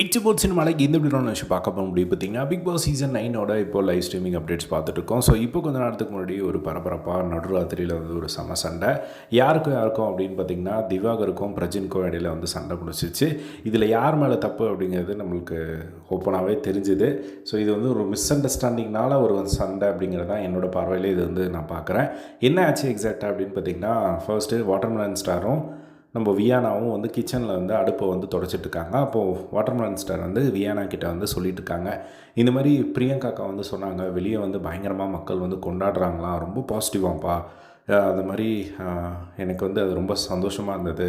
It's boat சினிமாலைக்கு இந்த video விஷயம் பார்க்க போக முடியும் பார்த்தீங்கன்னா பிக் பாஸ் சீசன் நைனோட இப்போ லைவ் ஸ்ட்ரீமிங் அப்டேட்ஸ் பார்த்துட்டு இருக்கோம். ஸோ இப்போ கொஞ்ச நேரத்துக்கு முன்னாடி ஒரு பரபரப்பாக நடுராத்திரியில் வந்து ஒரு சம சண்டை. யாருக்கும் யாருக்கும் அப்படின்னு பார்த்தீங்கன்னா திவாகருக்கும் பிரஜின்க்கும் இடையில வந்து சண்டை முடிச்சிச்சு இதில் யார் மேலே தப்பு அப்படிங்கிறது நம்மளுக்கு ஓப்பனாகவே தெரிஞ்சுது. ஸோ இது வந்து ஒரு மிஸ் அண்டர்ஸ்டாண்டிங்னால ஒரு வந்து சண்டை அப்படிங்கிறது தான் என்னோட பார்வையில் இது வந்து நான் பார்க்குறேன். என்ன ஆச்சு எக்ஸாக்டாக அப்படின்னு பார்த்தீங்கன்னா ஃபர்ஸ்ட்டு வாட்டர்மேலன் ஸ்டாரும் நம்ம வியானாவும் வந்து கிச்சனில் வந்து அடுப்பை வந்து தொடச்சிட்டு இருக்காங்க அப்போது வாட்டர்மெலன் ஸ்டார் வந்து வியானா கிட்ட வந்து சொல்லிட்டு இருக்காங்க இந்த மாதிரி பிரியங்காக்கா வந்து சொன்னாங்க வெளியே வந்து பயங்கரமாக மக்கள் வந்து கொண்டாடுறாங்களாம் ரொம்ப பாசிட்டிவாம்ப்பா அது அந்த மாதிரி எனக்கு வந்து அது ரொம்ப சந்தோஷமாக இருந்தது.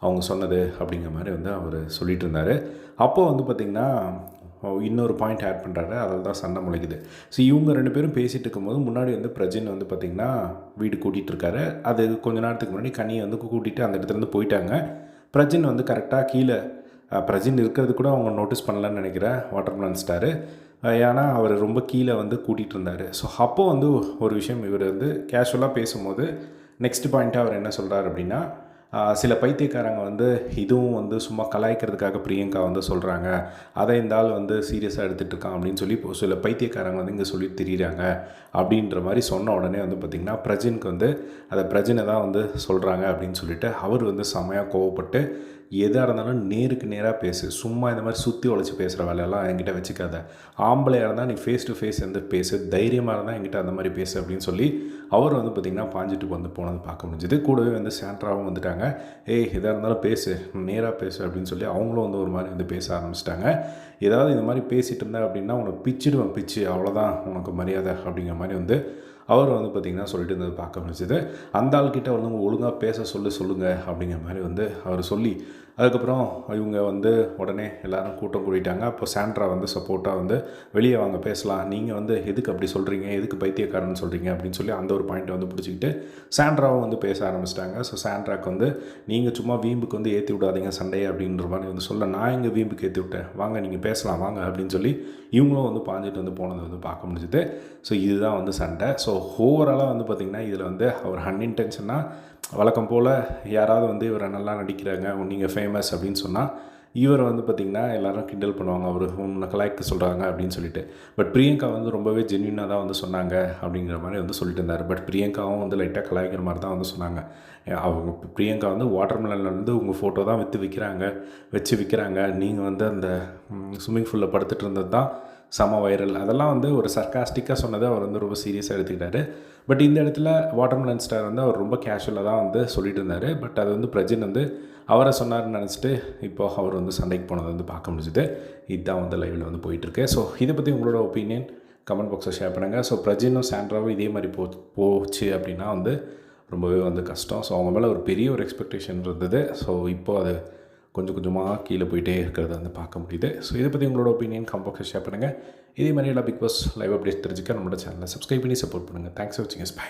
அவங்க சொன்னது அப்படிங்கிற மாதிரி வந்து அவர் சொல்லிட்டு இருந்தார் அப்போது வந்து பார்த்திங்கன்னா இன்னொரு பாயிண்ட் ஆட் பண்ணுறாரு அதில் தான் சண்டை முளைக்குது. ஸோ இவங்க ரெண்டு பேரும் பேசிகிட்டு இருக்கும்போது முன்னாடி வந்து பிரஜின் வந்து பார்த்திங்கன்னா வீடு கூட்டிகிட்டு இருக்காரு. அது கொஞ்ச நேரத்துக்கு முன்னாடி கனியை வந்து கூட்டிகிட்டு அந்த இடத்துலேருந்து போயிட்டாங்க. பிரஜின் வந்து கரெக்டாக கீழே பிரஜின் இருக்கிறது கூட அவங்க நோட்டீஸ் பண்ணலன்னு நினைக்கிறேன். வாட்டர்மெலன் ஸ்டாரு ஏன்னா அவர் ரொம்ப கீழே வந்து கூட்டிகிட்டு இருந்தார். ஸோ அப்போது வந்து ஒரு விஷயம் இவர் வந்து கேஷுவலாக பேசும்போது நெக்ஸ்ட் பாயிண்ட்டாக அவர் என்ன சொல்கிறார் அப்படின்னா சில பைத்தியக்காரங்க வந்து இதுவும் வந்து சும்மா கலாய்க்கிறதுக்காக பிரியங்கா வந்து சொல்கிறாங்க அதை இந்த ஆள் வந்து சீரியஸாக எடுத்துகிட்டு இருக்கான் அப்படின்னு சொல்லி இப்போ சில பைத்தியக்காரங்க வந்து இங்கே சொல்லி திரியிறாங்க. அப்படின்ற மாதிரி சொன்ன உடனே வந்து பார்த்திங்கன்னா பிரஜினுக்கு வந்து அதை பிரஜனை தான் வந்து சொல்கிறாங்க அப்படின்னு சொல்லிட்டு அவர் வந்து செமையாக கோவப்பட்டு எதாக இருந்தாலும் நேருக்கு நேராக பேசு. சும்மா இந்த மாதிரி சுற்றி உழைச்சி பேசுகிற வேலையெல்லாம் என்கிட்ட வச்சுக்காத. ஆம்பளையாக இருந்தால் நீ ஃபேஸ் டு ஃபேஸ் வந்து பேசு. தைரியமாக இருந்தால் என்கிட்ட அந்த மாதிரி பேசு அப்படின்னு சொல்லி அவர் வந்து பார்த்திங்கன்னா பாஞ்சிட்டு வந்து போனது பார்க்க முடிஞ்சுது. கூடவே வந்து சேண்ட்ராவும் வந்துட்டாங்க. ஏய் எதாக இருந்தாலும் பேசு. நேராக பேசு அப்படின்னு சொல்லி அவங்களும் வந்து ஒரு மாதிரி வந்து பேச ஆரம்பிச்சிட்டாங்க. ஏதாவது இந்த மாதிரி பேசிகிட்டு இருந்தேன் அப்படின்னா உனக்கு பிச்சிடுவேன் பிச்சு. அவ்வளோதான் உனக்கு மரியாதை அப்படிங்கிற மாதிரி வந்து அவர் வந்து பார்த்திங்கன்னா சொல்லிட்டு இருந்தது பார்க்க முடிஞ்சது. அந்த ஆள்கிட்ட வந்து ஒழுங்காக பேச சொல்லி சொல்லுங்கள் அப்படிங்கிற மாதிரி வந்து அவர் சொல்லி அதுக்கப்புறம் இவங்க வந்து உடனே எல்லோரும் கூட்டம் கூட்டிட்டாங்க அப்போ சாண்ட்ரா வந்து சப்போர்ட்டாக வந்து வெளியே வாங்க பேசலாம். நீங்கள் வந்து எதுக்கு அப்படி சொல்கிறீங்க எதுக்கு பைத்தியக்காரன்னு சொல்கிறீங்க அப்படின்னு சொல்லி அந்த ஒரு பாயிண்ட்டை வந்து பிடிச்சிக்கிட்டு சாண்ட்ராவும் வந்து பேச ஆரம்பிச்சிட்டாங்க. ஸோ சாண்ட்ராக்கு வந்து நீங்கள் சும்மா வீம்புக்கு வந்து ஏற்றி விடாதீங்க சண்டே அப்படின்ற மாதிரி வந்து சொல்ல நான் எங்கள் வீம்புக்கு ஏற்றி விட்டேன்? வாங்க நீங்கள் பேசலாம் வாங்க அப்படின்னு சொல்லி இவங்களும் வந்து பாஞ்சிட்டு வந்து போனதை வந்து பார்க்க முடிஞ்சுது. ஸோ இதுதான் வந்து சண்டை. ஸோ ஓவராலாக வந்து பார்த்திங்கன்னா இதில் வந்து அவர் அன்இன்டென்ஷனாக வழக்கம் போல் யாராவது வந்து இவரை நல்லா நடிக்கிறாங்க நீங்கள் ஃபேமஸ் அப்படின்னு சொன்னால் இவர் வந்து பார்த்திங்கன்னா எல்லாரும் கிண்டல் பண்ணுவாங்க. அவர் உன்னை கலாய்க்க சொல்கிறாங்க அப்படின்னு சொல்லிட்டு. பட் பிரியங்கா வந்து ரொம்பவே ஜென்யூனாக தான் வந்து சொன்னாங்க அப்படிங்கிற மாதிரி வந்து சொல்லிட்டு இருந்தார். பட் பிரியங்காவும் வந்து லைட்டாக கலாய்க்கிற மாதிரி தான் வந்து சொன்னாங்க. அவங்க பிரியங்கா வந்து வாட்டர் வந்து உங்கள் ஃபோட்டோ தான் விற்று விற்கிறாங்க வச்சு விற்கிறாங்க நீங்கள் வந்து அந்த ஸ்விம்மிங் ஃபூலில் படுத்துட்டு இருந்தது தான் செம வைரல். அதெல்லாம் வந்து ஒரு சர்க்காஸ்டிக்காக சொன்னதை அவர் வந்து ரொம்ப சீரியஸாக எடுத்துக்கிட்டாரு. பட் இந்த இடத்துல வாட்டர்மெலன் ஸ்டார் வந்து அவர் ரொம்ப கேஷுவலாக தான் வந்து சொல்லிட்டு இருந்தார். பட் அது வந்து பிரஜின் வந்து அவரை சொன்னார்னு நினச்சிட்டு இப்போ அவர் வந்து சண்டைக்கு போனதை வந்து பார்க்க முடிஞ்சுது. இதுதான் வந்து லைவில் வந்து போயிட்டுருக்கு. ஸோ இதை பற்றி உங்களோட ஒப்பீனியன் கமெண்ட் பாக்ஸில் ஷேர் பண்ணுங்கள் ஸோ பிரஜினும் சாண்ட்ராவும் இதே மாதிரி போ போச்சு அப்படின்னா வந்து ரொம்பவே வந்து கஷ்டம். ஸோ அவங்க மேலே ஒரு பெரிய ஒரு எக்ஸ்பெக்டேஷன் இருந்தது. ஸோ இப்போது அது கொஞ்சம் கொஞ்சமாக கீழே போயிட்டே இருக்கிறத வந்து பார்க்க முடியுது. ஸோ இதை பற்றி உங்களோட ஒப்பீனியன் கமெண்ட் ஷேர் பண்ணுங்கள் இதே மாதிரி எல்லாம் பிக் பாஸ் லைவ் அப்டேட் தெரிஞ்சுக்க நம்மளோட சேனலை சப்ஸ்கிரைப் பண்ணி சப்போர்ட் பண்ணுங்கள் தேங்க்ஸ் ஃபார் வாட்சிங் எஸ் பை